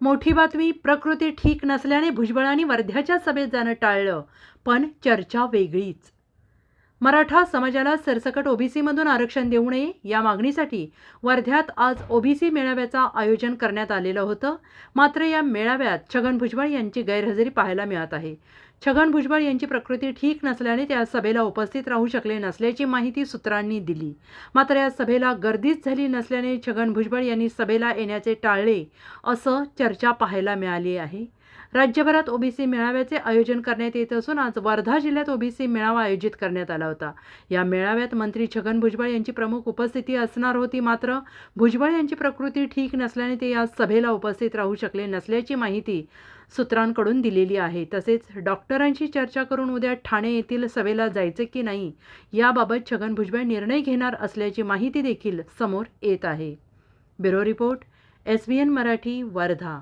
मोठी बातमी प्रकृती ठीक नसल्याने भुजबळांनी वर्ध्याच्या सभेत जाणं टाळलं पण चर्चा वेगळीच. मराठा समाजाला सरसकट ओबीसीमधून आरक्षण देऊ नये या मागणीसाठी वर्ध्यात आज ओबीसी मेळाव्याचं आयोजन करण्यात आलेलं होतं. मात्र या मेळाव्यात छगन भुजबळ यांची गैरहजेरी पाहायला मिळत आहे. छगन भुजबळ यांची प्रकृती ठीक नसल्याने त्या सभेला उपस्थित राहू शकले नसल्याची माहिती सूत्रांनी दिली. मात्र या सभेला गर्दीच झाली नसल्याने छगन भुजबळ यांनी सभेला येण्याचे टाळले असं चर्चा पाहायला मिळाली आहे. राज्यभरात ओबीसी मेळाव्याचे आयोजन करण्यात येत असून आज वर्धा जिल्ह्यात ओबीसी मेळावा आयोजित करण्यात आला होता. या मेळाव्यात मंत्री छगन भुजबळ यांची प्रमुख उपस्थिती असणार होती मात्र भुजबळ यांची प्रकृती ठीक नसल्याने ते या सभेला उपस्थित राहू शकले नसल्याची माहिती सूत्रांकडून दिलेली आहे. तसेच डॉक्टरांशी चर्चा करून उद्या ठाणे येथील सभेला जायचे की नाही याबाबत छगन भुजबळ निर्णय घेणार असल्याची माहिती देखील समोर येत आहे. Bureau report S B N Marathi Wardha.